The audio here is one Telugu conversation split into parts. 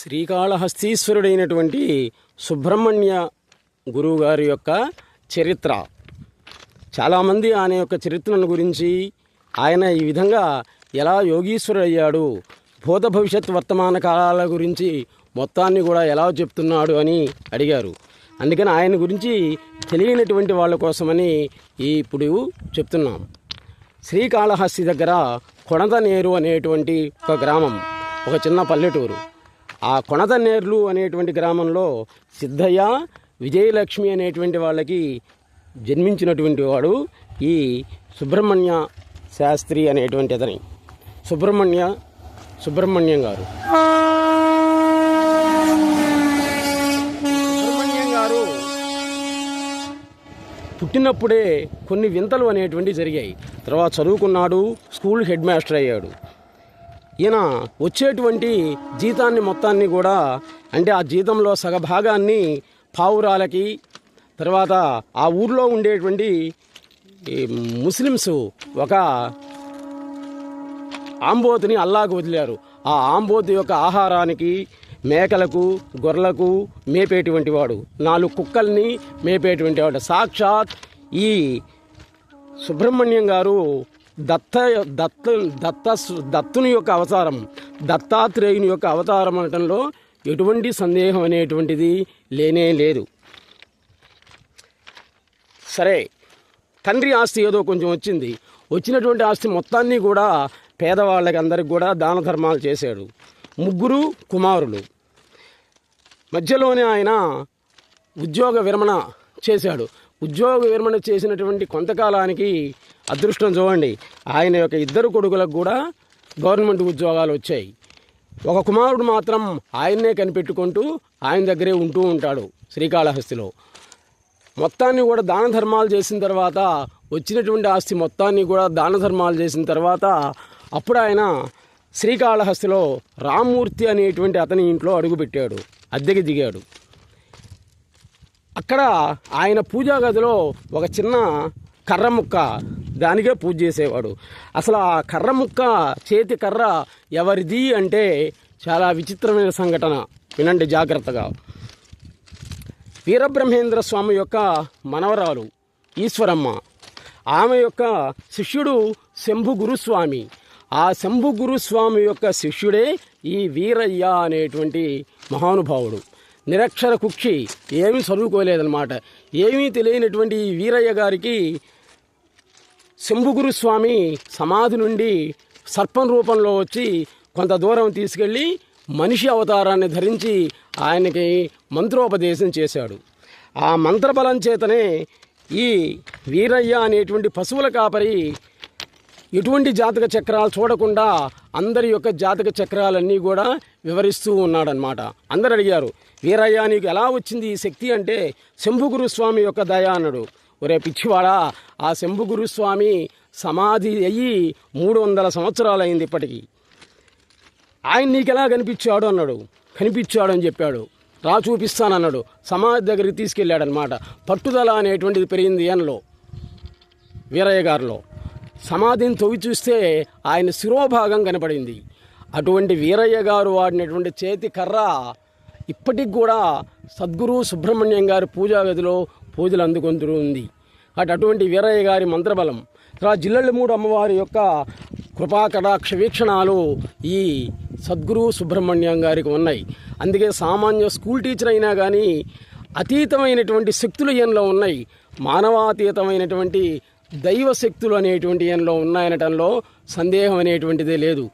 శ్రీకాళహస్తీశ్వరుడైనటువంటి సుబ్రహ్మణ్య గురువు గారి యొక్క చరిత్ర. చాలామంది ఆయన యొక్క చరిత్రను గురించి ఆయన ఈ విధంగా ఎలా యోగీశ్వరుడు అయ్యాడు భూత భవిష్యత్ వర్తమాన కాలాల గురించి మొత్తాన్ని కూడా ఎలా చెప్తున్నాడు అని అడిగారు. అందుకని ఆయన గురించి తెలియనటువంటి వాళ్ళ కోసమని ఈ ఇప్పుడు చెప్తున్నాం. శ్రీకాళహస్తి దగ్గర కొడదనేరు అనేటువంటి ఒక గ్రామం ఒక చిన్న పల్లెటూరు. ఆ కొనదనేర్లు అనేటువంటి గ్రామంలో సిద్ధయ్య విజయలక్ష్మి అనేటువంటి వాళ్ళకి జన్మించినటువంటి వాడు ఈ సుబ్రహ్మణ్య శాస్త్రి అనేటువంటి అతని. సుబ్రహ్మణ్య సుబ్రహ్మణ్యం గారు. సుబ్రహ్మణ్యం గారు పుట్టినప్పుడే కొన్ని వింతలు అనేటువంటివి జరిగాయి. తర్వాత చదువుకున్నాడు స్కూల్ హెడ్ మాస్టర్ అయ్యాడు. ఈయన వచ్చేటువంటి జీతాన్ని మొత్తాన్ని కూడా అంటే ఆ జీతంలో సగభాగాన్ని పావురాలకి తర్వాత ఆ ఊర్లో ఉండేటువంటి ఈ ముస్లిమ్స్ ఒక ఆంబోతిని అల్లాకు వదిలారు. ఆ ఆంబోతి యొక్క ఆహారానికి మేకలకు గొర్రెలకు మేపేటువంటి వాడు. నాలుగు కుక్కల్ని మేపేటువంటి వాడు. సాక్షాత్ ఈ సుబ్రహ్మణ్యం గారు దత్త దత్త దత్త దత్తుని యొక్క అవతారం దత్తాత్రేయుని యొక్క అవతారం అనటంలో ఎటువంటి సందేహం అనేటువంటిది లేనే లేదు. సరే తండ్రి ఆస్తి ఏదో కొంచెం వచ్చింది. వచ్చినటువంటి ఆస్తి మొత్తాన్ని కూడా పేదవాళ్ళకి అందరికి కూడా దాన ధర్మాలు చేశాడు. ముగ్గురు కుమారులు. మధ్యలోనే ఆయన ఉద్యోగ విరమణ చేశాడు. ఉద్యోగ విరమణ చేసినటువంటి కొంతకాలానికి అదృష్టం చూడండి. ఆయన యొక్క ఇద్దరు కొడుకులకు కూడా గవర్నమెంట్ ఉద్యోగాలు వచ్చాయి. ఒక కుమారుడు మాత్రం ఆయన్నే కనిపెట్టుకుంటూ ఆయన దగ్గరే ఉంటూ ఉంటాడు శ్రీకాళహస్తిలో. మొత్తాన్ని కూడా దాన ధర్మాలు చేసిన తర్వాత వచ్చినటువంటి ఆస్తి మొత్తాన్ని కూడా దాన ధర్మాలు చేసిన తర్వాత అప్పుడు ఆయన శ్రీకాళహస్తిలో రామ్మూర్తి అనేటువంటి అతని ఇంట్లో అడుగుపెట్టాడు అద్దెకి దిగాడు. అక్కడ ఆయన పూజా గదిలో ఒక చిన్న కర్ర ముక్క దానికే పూజ చేసేవాడు. అసలు ఆ కర్ర ముక్క చేతి కర్ర ఎవరిది అంటే చాలా విచిత్రమైన సంఘటన. వినండి జాగ్రత్తగా. వీరబ్రహ్మేంద్ర స్వామి యొక్క మనవరాలు ఈశ్వరమ్మ. ఆమె యొక్క శిష్యుడు శంభు గురుస్వామి. ఆ శంభు గురుస్వామి యొక్క శిష్యుడే ఈ వీరయ్య అనేటువంటి మహానుభావుడు. నిరక్షర కుక్షి ఏమీ చదువుకోలేదన్నమాట. ఏమీ తెలియనటువంటి ఈ వీరయ్య గారికి శంభుగురు స్వామి సమాధి నుండి సర్పం రూపంలో వచ్చి కొంత దూరం తీసుకెళ్ళి మనిషి అవతారాన్ని ధరించి ఆయనకి మంత్రోపదేశం చేశాడు. ఆ మంత్రబలం చేతనే ఈ వీరయ్య అనేటువంటి పశువుల కాపరి ఎటువంటి జాతక చక్రాలు చూడకుండా అందరి యొక్క జాతక చక్రాలన్నీ కూడా వివరిస్తూ ఉన్నాడనమాట అందరు అడిగారు వీరయ్య నీకు ఎలా వచ్చింది ఈ శక్తి? అంటే శంభుగురు స్వామి యొక్క దయ అన్నాడు. ఒరే పిచ్చివాడా ఆ శంభుగురు స్వామి సమాధి అయ్యి మూడు వందల సంవత్సరాలు అయింది ఇప్పటికీ. ఆయన నీకెలా కనిపించాడు అన్నాడు. కనిపించాడు అని చెప్పాడు. రా చూపిస్తానన్నాడు. సమాధి దగ్గరికి తీసుకెళ్ళాడనమాట పట్టుదల అనేటువంటిది పెరిగింది ఈయనలో వీరయ్య గారిలో. సమాధిని తొవి చూస్తే ఆయన శిరోభాగం కనపడింది. అటువంటి వీరయ్య గారు వాడినటువంటి చేతి కర్ర ఇప్పటికి కూడా సద్గురు సుబ్రహ్మణ్యం గారి పూజా గదిలో పూజలు అందుకుంటూ ఉంది. అటు అటువంటి వీరయ్య గారి మంత్రబలం తర్వాత జిల్లెళ్ళ మూడు అమ్మవారి యొక్క కృపాకటాక్ష వీక్షణాలు ఈ సద్గురు సుబ్రహ్మణ్యం గారికి ఉన్నాయి. అందుకే సామాన్య స్కూల్ టీచర్ అయినా కానీ అతీతమైనటువంటి శక్తులు ఈయనలో ఉన్నాయి. మానవాతీతమైనటువంటి దైవ శక్తులు అనేటువంటి ఈయనలో ఉన్నాయనటంలో సందేహం అనేటువంటిదే లేదు.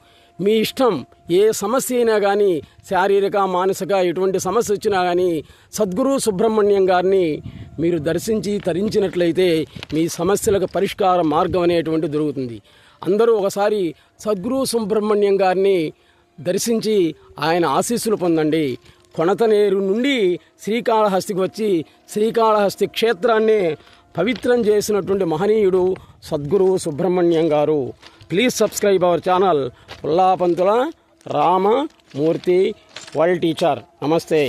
మీ ఇష్టం ఏ సమస్య అయినా కానీ శారీరక మానసిక ఎటువంటి సమస్య వచ్చినా కానీ సద్గురు సుబ్రహ్మణ్యం గారిని మీరు దర్శించి తరించినట్లయితే మీ సమస్యలకు పరిష్కార మార్గం అనేటువంటి దొరుకుతుంది. అందరూ ఒకసారి సద్గురు సుబ్రహ్మణ్యం గారిని దర్శించి ఆయన ఆశీస్సులు పొందండి. కొనతనేరు నుండి శ్రీకాళహస్తికి వచ్చి శ్రీకాళహస్తి క్షేత్రాన్ని పవిత్రం చేసినటువంటి మహనీయుడు Sadguru Subrahmanyam garu. Please subscribe our channel Pullapantula Ramamurthy world teacher namaste